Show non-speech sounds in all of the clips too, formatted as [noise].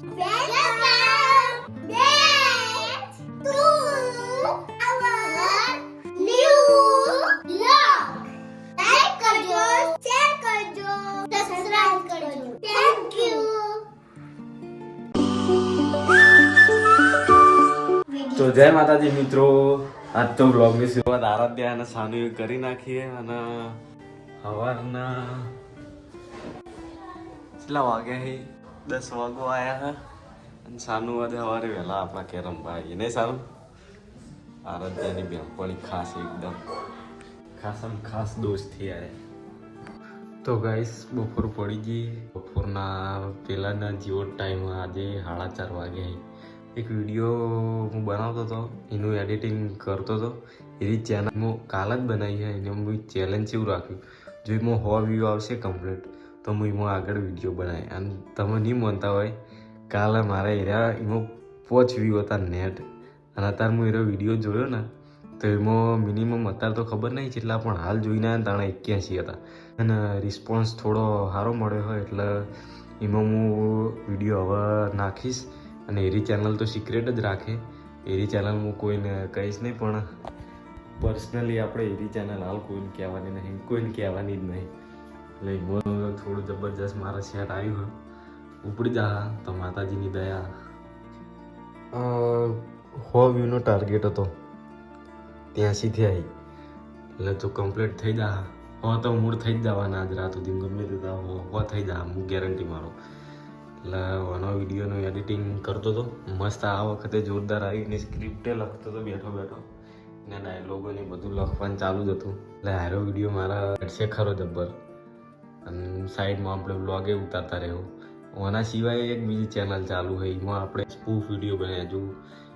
તો જય માતાજી મિત્રો. આજ તો બ્લોગની શરૂઆત આરાધ્યા અને સાનુ કરી નાખીએ અને સવારના કેટલા વાગ્યા દસ વાગો આયા હે. અને સાનું આજે સવારે વહેલા આપણા કેરમ ભાઈ નહીં સારું? આરાધ્યાની બેનપણી ખાસ એકદમ. ખાસમ ખાસ દોસ્ત થઈ યારે. તો ગાઈસ બપોર પડી ગઈ. બપોરના પહેલાંના જેવો ટાઈમ આજે સાડા ચાર વાગે. એક વીડિયો હું બનાવતો હતો. એનું એડિટિંગ કરતો હતો. એની ચેનલ હું કાલ જ બનાવી છે. એને હું ચેલેન્જ એવું રાખ્યું. જો એમાં હો વ્યૂ આવશે કમ્પ્લીટ તો હું એમાં આગળ વીડિયો બનાવી અને તમે નહીં માનતા હોય, કાલે મારા એરા એમાં પોચ વ્યૂ હતા નેટ અને અત્યારે હું એરો વીડિયો જોયો ને, તો એમાં મિનિમમ અત્યારે તો ખબર નહીં કેટલા પણ હાલ જોઈને તાણે એક્યાસી હતા. અને રિસ્પોન્સ થોડો સારો મળ્યો હોય એટલે એમાં હું વીડિયો હવે નાખીશ. અને એરી ચેનલ તો સિક્રેટ જ રાખે. એરી ચેનલ હું કોઈને કહીશ નહીં, પણ પર્સનલી આપણે એરી ચેનલ હાલ કોઈને કહેવાની નહીં, કોઈને કહેવાની જ નહીં. એટલે એમાં થોડું જબરજસ્ત મારા સેટ આવ્યું ઉપડી જા, તો માતાજીની દયા. હો વ્યૂનો ટાર્ગેટ હતો. ત્યાંસીથી આવી એટલે તો કમ્પ્લીટ થઈ જા. હો તો મૂળ થઈ જ જવાના આજ રાત સુધી, ગમે તે હો હો થઈ જા, હું ગેરંટી મારો. એટલે આનો વિડીયોનું એડિટિંગ કરતો હતો. મસ્ત આ વખતે જોરદાર આવીને સ્ક્રિપ્ટે લખતો હતો બેઠો બેઠો. ને ડાયલોગો ને બધું લખવાનું ચાલુ જ હતું. એટલે હારો વીડિયો મારા છે ખરો જબ્બર. અને સાઈડમાં આપણે બ્લોગે ઉતારતા રહ્યો. આના સિવાય એક બીજી ચેનલ ચાલુ હોય એમાં આપણે સ્પૂફ વીડિયો બનાવ્યા. જો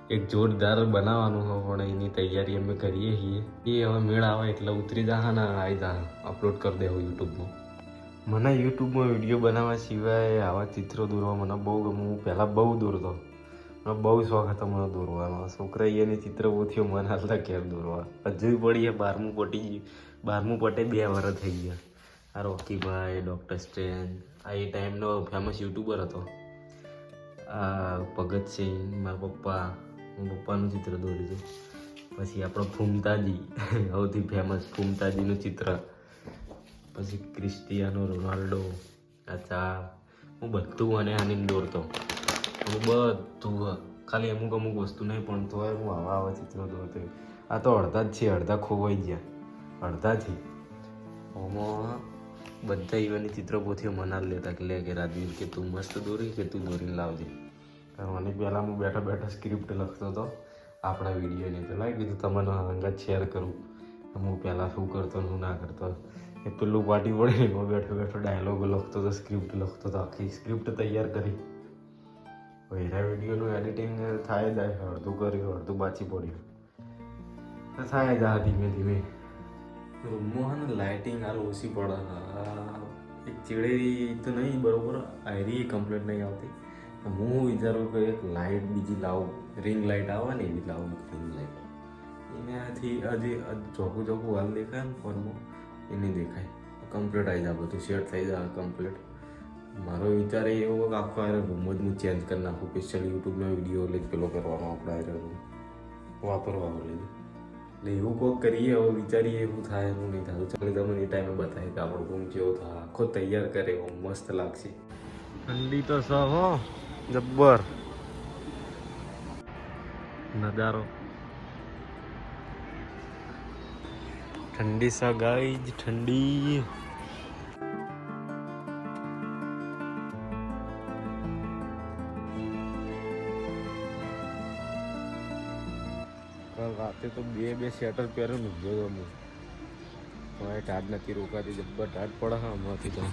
એક જોરદાર બનાવવાનું હોય, પણ એની તૈયારી અમે કરીએ છીએ. એ હવે મેળ આવે એટલે ઉતરી જા ને આવી જા અપલોડ કરી દેવું યુટ્યુબમાં. મને યુટ્યુબમાં વીડિયો બનાવવા સિવાય આવા ચિત્રો દોરવા મને બહુ હું પહેલાં બહુ દોરતો. મને બહુ શોખ હતો મને દોરવાનો. છોકરા એની ચિત્ર પોથીઓ મને હાલતા ઘેર દોરવા. હજુ પડીએ બારમું પટી બારમું પટે બે વાર થઈ ગયા. આ રોકીભાઈ ડૉક્ટર સ્ટ્રેન આ એ ટાઈમનો ફેમસ યુટ્યુબર હતો. આ ભગતસિંહ મારા પપ્પા, હું પપ્પાનું ચિત્ર દોર્યું હતું. પછી આપણો ફૂમતાજી, સૌથી ફેમસ ફૂમતાજીનું ચિત્ર. પછી ક્રિસ્ટિયાનો રોનાલ્ડો, આ ચા હું બધું અને આની દોરતો. હું બધું, ખાલી અમુક અમુક વસ્તુ નહીં, પણ તોય હું આવા આવા ચિત્રો દોરતો. આ તો અડધા જ છે, અડધા ખોવાઈ ગયા. અડધાથી આમાં બધા ઈવાની ચિત્ર પોથી મના લેતા કે લે કે રાજવીર કે તું મસ્ત દોરી કે તું દોરીને લાવજે. અને પહેલાં હું બેઠા બેઠા સ્ક્રિપ્ટ લખતો હતો, આપણા વિડીયોની તો લાગી કીધું તમને અંગત શેર કરું. હું પહેલાં શું કરતો હું ના કરતો. એ પેલું પાટી પડે એમાં બેઠો બેઠો ડાયલોગ લખતો હતો સ્ક્રિપ્ટ લખતો હતો આખી સ્ક્રિપ્ટ તૈયાર કરી. પહેલા વિડીયોનું એડિટિંગ થાય જાય અડધું કર્યું, અડધું બાચી પડ્યું. થાય જાય ધીમે ધીમે. રૂમમાં લાઇટિંગ હાલ ઓછી પડે. એક ચીડેરી તો નહીં, બરોબર, આયરી કમ્પ્લેટ નહીં આવતી. હું વિચારું કે એક લાઇટ બીજી લાવું રિંગ લાઇટ આવે ને એવી લાવું રિંગ લાઇટ એનાથી હજી ચોખ્ખું ચોખ્ખું હાલ દેખાય ને ફોનમાં, એ નહીં દેખાય. કમ્પ્લીટ આવી જાય, બધું સેટ થઈ જાય કમ્પ્લીટ મારો વિચાર એવો કે આખો આયરો રૂમ જ હું ચેન્જ કરી નાખું સ્પેશિયલ યુટ્યુબનો વીડિયો લઈ પેલો કરવાનો આપણે આયરો. રૂમ વાપરવાનો લઈ એટલે એવું કોક કરીએ, હવે વિચારીએ એવું થાય, એવું નહીં થતું ચાલો, તમને એ ટાઈમે બતાવે કે આપણો રૂમ કેવો થાય. આખો તૈયાર કરે, એવો મસ્ત લાગશે. ઠંડી તો સ હો, જબ્બર. નજારો. ઠંડી સગાઈ જ ઠંડી. બે બે સ્વેટર પહેર્યું ને જોયો હું પણ ટાટ નથી રોકાતી, જબ્બર ટાટ પડે હા હમણાંથી તો.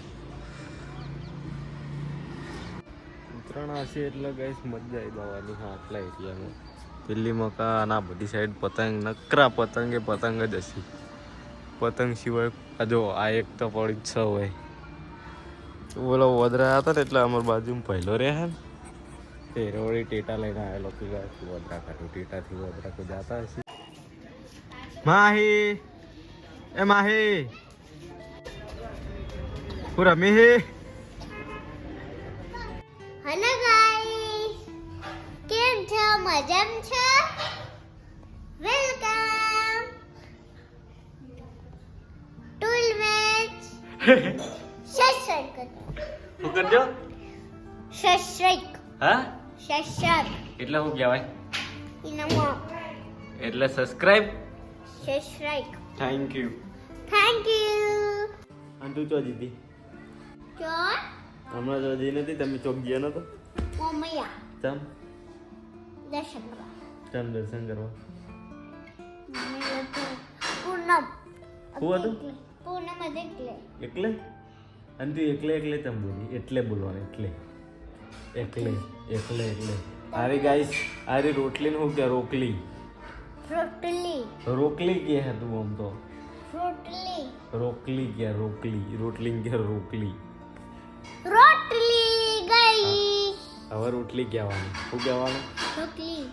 ઉત્તરાયણ હશે એટલે ગઈશ મજા આવી જવાની હા, આટલા એરિયામાં. પેલી મકાન આ બધી સાઈડ પતંગ, નકરા પતંગ એ પતંગ જ હશે. પતંગ સિવાય આ જો, આ એક તો પડી જ હોય. બોલો વદરા હતા ને એટલે અમારી બાજુમાં પહેલો રહે ને. તે રોડી ટેટા લઈને આવેલો કે વદરા કાઢું ટેટાથી વદરા કોઈ જતા હશે. માહી. એ માહી. હું રમી હે Hello guys. છો? મજામ છો? વેલકમ ટુલ મેચ સસર શું કરજો? સસરક હા? એટલે શું કહેવાય? ઇનમો એટલે સબસ્ક્રાઇબ સસરક થેન્ક યુ થેન્ક યુ અને તું ચો જીતી જો હમણાં જો જી નથી તમે ચોક ગયા નતો મમ્મીયા ચમ? દર્શન કરવા. ચમ દર્શન કરવા? પૂનમ. હું હતું? પૂનમ જ એટલે. એકલે અને તું એકલે એકલે તમ બોલી? એટલે બોલવાનું એટલે. એકલે એકલે એકલે અરે ગાઈસ અરે રોટલી હું કે રોકલી? રોટલી. રોકલી કે હે તું આમ તો? રોટલી. રોકલી કે રોકલી રોટલી કે રોકલી રોટલી ગઈ. હવે રોટલી કહેવાનું. શું કહેવાનું? રોટલી.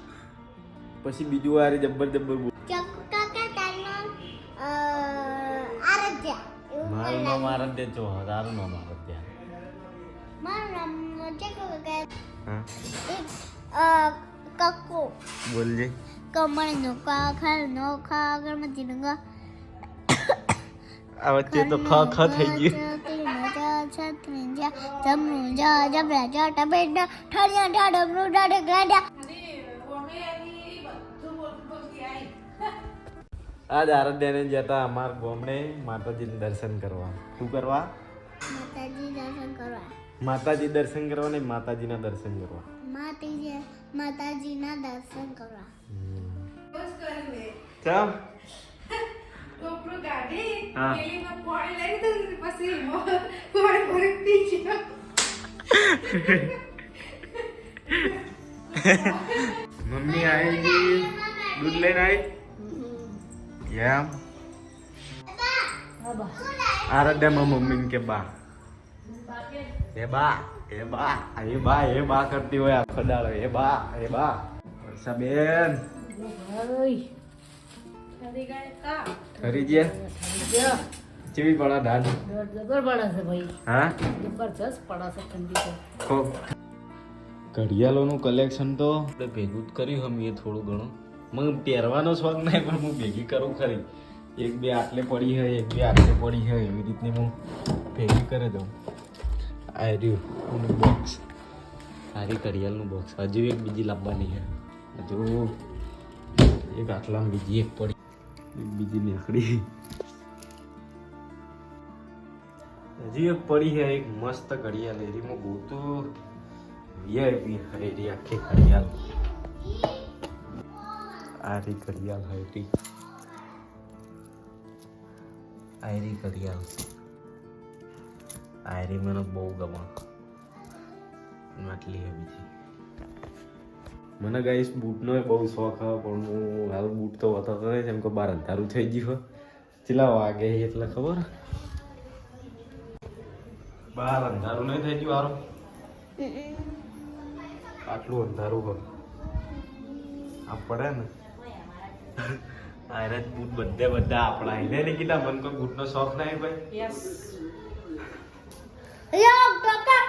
પછી બીજું આરે જબ્બર જબ્બર બોલ. મારું. નામ આરાધ્ય છો. તારું નામ આરાધ્ય. મારું નામ ચકુ કાકા હા. કક્કો. બોલજે. કમળનો કા ખાલનો ખા ગણપતિનો ગા આ વચ્ચે તો ખ ખ થઈ ગયું આરાધ્યાને જતા અમાર ગામડે માતાજીને દર્શન કરવા. શું કરવા? માતાજી દર્શન કરવા. માતાજી દર્શન કરવા ને માતાજીના દર્શન કરવા. માતાજી માતાજીના દર્શન કરવા. ચમ? [laughs] ટોપરું કાઢી હા. પેલીમાં પાણી લઈ દીધું ને પછી પાણી ભરી પી ગયો. મમ્મી આવેલી દૂધ લઈને આવી એમ આરાધ્યામાં મમ્મી કે બા. એ બા એ બા એ બા એ બા કરતી હોય આખો દાડો એ બા એ બા. વર્ષાબેન. ખરી ખરી ગયા ચીવી પડા દાદ જબર પડા છે ભાઈ. હા? જબરજસ્ત પડા છે ઠંડી તો ઘડિયાળોનું કલેક્શન તો આપણે ભેગું જ કર્યું અમે થોડું ઘણું. મને પહેરવાનો શોખ નહીં પણ હું ભેગી કરું ખરી. એક બે આટલે પડી હોય એક બે આટલે પડી હોય એવી રીતની હું ભેગી કરી દઉં. આ રહ્યું બોક્સ સારી ઘડિયાળનું બોક્સ હજુ એક બીજી લાવવાની છે. હજુ એક આટલામાં બીજી એક પડી. બીજી નીકળી. હજી એક પડી છે, એક મસ્ત ઘડિયાળ. એરીમાં ગોતું. વીઆઈપી હરેરી આખી ઘડિયાળ. આરી ઘડિયાળ હરેરી આયરી ઘડિયાળ. આયરી મને બહુ ગમે. આટલી હે બીજી. મને ગાઈશ બૂટનો બહુ શોખ હતો પણ હું હાલ બૂટ તો હોતો તો નહીં જેમ કે બાર અંધારું થઈ ગયું ચેલા વાગે એટલે ખબર? બાર અંધારું નહીં થઈ ગયું હારો? આટલું અંધારું હોય આ પડે ને? જ બૂટ બધે બધા આપણા. એને નહીં કીધા, મને કોઈ બૂટનો શોખ નહીં ભાઈ યસ કાકા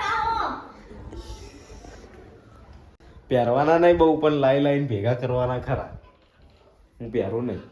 પહેરવાના નહીં બહુ પણ લાઈ લાઈન ભેગા કરવાના ખરા. હું પહેરું નહીં.